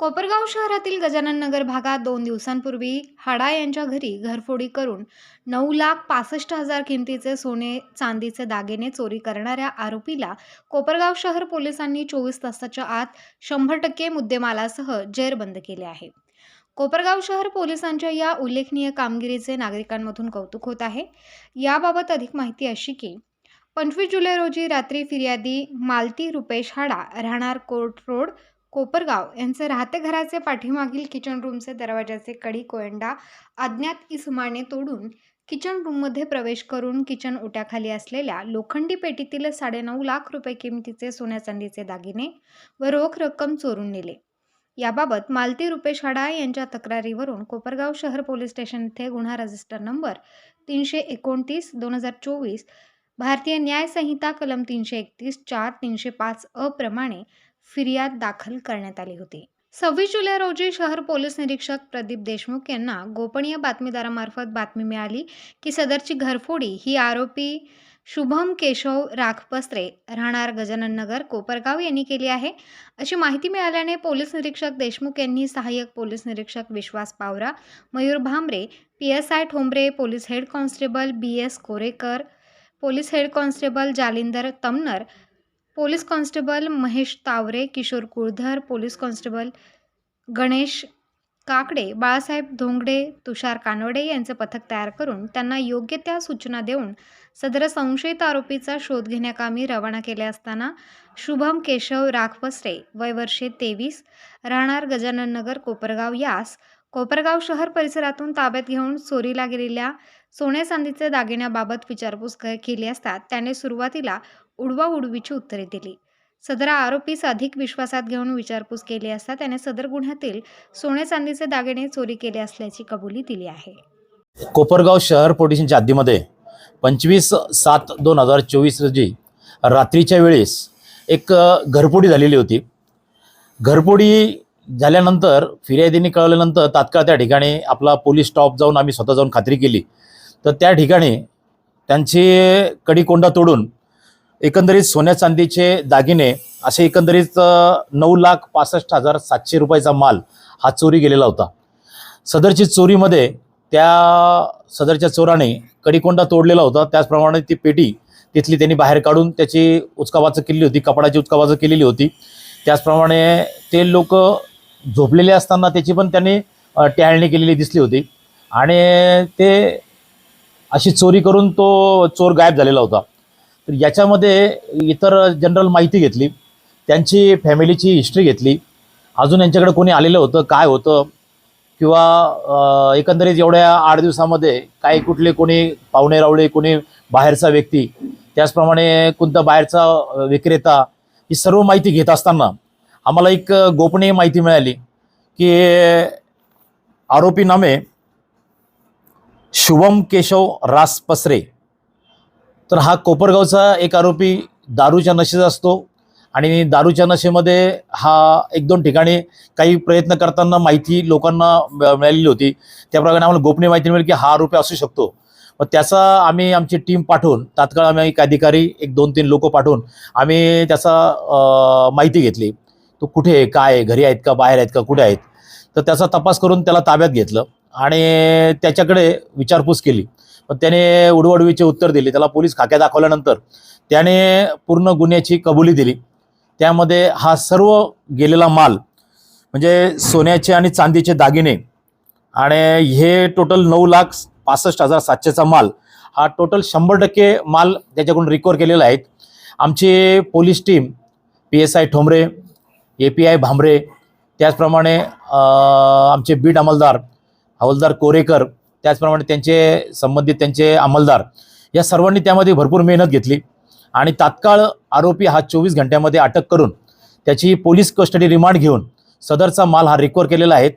कोपरगाव शहरातील गजानन नगर भागात दोन दिवसांपूर्वी हाडा यांच्या घरी घरफोडी करून नऊ लाख पासष्ट हजार किमतीचे सोने चांदीचे दागिने चोरी करणाऱ्या आरोपीला कोपरगाव शहर पोलिसांनी चोवीस तासाच्या आत शंभर टक्के मुद्देमालासह जेरबंद केले आहे. कोपरगाव शहर पोलिसांच्या या उल्लेखनीय कामगिरीचे नागरिकांमधून कौतुक होत आहे. याबाबत अधिक माहिती अशी की पंचवीस जुलै रोजी रात्री फिर्यादी मालती रुपेश हाडा राहणार कोर्ट रोड कोपरगाव यांचे राहते घराचे पाठीमागील किचन रूमचे दरवाजाचे कडी कोयंडा अज्ञात इसमाने तोडून किचन रूममध्ये प्रवेश करून किचन ओट्याखाली असलेल्या लोखंडी पेटीतील साडेनऊ लाख रुपये किमतीचे सोन्या चांदीचे दागिने व रोख रक्कम चोरून नेले. याबाबत मालती रुपेश हडा यांच्या तक्रारीवरून कोपरगाव शहर पोलीस स्टेशन येथे गुन्हा रजिस्टर नंबर तीनशे एकोणतीस दोन हजार चोवीस भारतीय न्याय संहिता कलम तीनशे एकतीस चार तीनशे पाच अ प्रमाणे फिर्याद दाखल करण्यात आली होती. सव्वीस जुलै रोजी शहर पोलीस निरीक्षक प्रदीप देशमुख यांना गोपनीय बातमीदारामार्फत बातमी मिळाली की सदरची घरफोडी ही आरोपी शुभम केशव राखपस्त्रे राहणार गजानन नगर कोपरगाव यांनी केली आहे. अशी माहिती मिळाल्याने पोलीस निरीक्षक देशमुख यांनी सहाय्यक पोलीस निरीक्षक Vishwas Pawara Mayur Bhambare P S I Thombare police head constable B S Korekar police head constable Jalindar Tamnar police constable Mahesh Taware Kishor Kuldhar police constable Ganesh Kakade Balasaheb Dhongade Tushar Kanwade यांचे पथक तयार करून त्यांना योग्य त्या सूचना देऊन सदर संशयित आरोपीचा शोध घेण्याकामी रवाना केले असताना शुभम केशव राखवसरे वय वर्षे तेवीस राहणार गजानन नगर कोपरगाव यास कोपरगाव शहर परिसरातून ताब्यात घेऊन चोरीला गेलेल्या सोन्या चांदीचे दागिन्याबाबत विचारपूस केली असता त्याने सुरुवातीला उडवाउडवीची उत्तरे दिली. सदर आरोपीस अधिक विश्वासात घेऊन विचारपूस केली असता त्याने सदर गुन्ह्यातील सोने चांदीचे दागिने चोरी केले असल्याची कबुली दिली आहे. कोपरगाव शहर पोलिसांच्या हद्दीमध्ये पंचवीस सात दोन हजार चोवीस रोजी रात्रीच्या वेळेस एक घरपोडी झालेली होती. घरपोडी झाल्यानंतर फिर्यादीने कळवल्यानंतर तात्काळ त्या ठिकाणी आपला पोलीस स्टॉप जाऊन आम्ही स्वतः जाऊन खात्री केली. तर त्या ठिकाणी त्यांची कडीकोंडा तोडून एकंदरीत सोन्या चांदीचे दागिने असे एकंदरीत नऊ लाख पासष्ट हजार सातशे रुपयाचा माल हा चोरी गेलेला होता. सदरची चोरीमध्ये त्या सदरच्या चोराने कडीकोंडा तोडलेला होता. त्याचप्रमाणे ती पेटी तिथली त्यांनी बाहेर काढून त्याची उचकाबाचं केलेली होती कपडाची उचकाबाचं केलेली होती. त्याचप्रमाणे ते लोक झोपलेले असताना त्याची पण त्यांनी अ, टॅळणी केलेली दिसली होती. आणि ते अशी चोरी करून तो चोर गायब झालेला होता. तर याच्यामध्ये इतर जनरल माहिती घेतली. त्यांची फॅमिलीची हिस्ट्री घेतली. अजून यांच्याकडे कोणी आलेलं होतं काय होतं? किंवा एकंदरीत एवढ्या आठ दिवसामध्ये काही कुठले कोणी पाहुणे रावळे कोणी बाहेरचा व्यक्ती त्याचप्रमाणे कोणता बाहेरचा विक्रेता ही सर्व माहिती घेत असताना आम्हाला एक गोपनीय माहिती मिळाली की आरोपी नामे शुभम केशव रास पसरे तर हा कोपरगावचा एक आरोपी दारूच्या नशेत असतो आणि दारूच्या नशेमध्ये हा एक दोन ठिकाणी काही प्रयत्न करताना माहिती लोकांना मिळालेली होती. त्याप्रमाणे आम्हाला गोपनीय माहिती मिळेल की हा आरोपी असू शकतो. मग त्याचा आम्ही आमची टीम पाठवून तात्काळ आम्ही एक अधिकारी एक दोन तीन लोक पाठवून आम्ही त्याचा माहिती घेतली. तो कुठे आहे काय आहे घरी आहेत का बाहेर आहेत का कुठे आहेत? तर त्याचा तपास करून त्याला ताब्यात घेतलं. आणि त्याच्याकडे विचारपूस केली. पण त्याने उडवडवीचे उत्तर दिले. त्याला पोलीस खाक्या दाखवल्यानंतर त्याने पूर्ण गुन्ह्याची कबुली दिली. त्यामध्ये हा सर्व गेलेला माल म्हणजे सोन्याचे आणि चांदीचे दागिने आणि हे टोटल नऊ लाख पासष्ट हजार सातशेचा माल हा टोटल शंभर टक्के माल त्याच्याकडून रिकवर केलेला आहे. आमची police team P S I Thombare A P I Bhambare त्याचप्रमाणे आमचे बीट अंमलदार हवालदार कोरेकर त्याचप्रमाणे त्यांचे संबंधित त्यांचे अंमलदार या सर्वांनी त्यामध्ये भरपूर मेहनत घेतली. आणि तात्काळ आरोपी हा चोवीस घंट्यामध्ये अटक करून त्याची पोलीस कस्टडी रिमांड घेऊन सदरचा माल हा रिकवर केलेला आहे.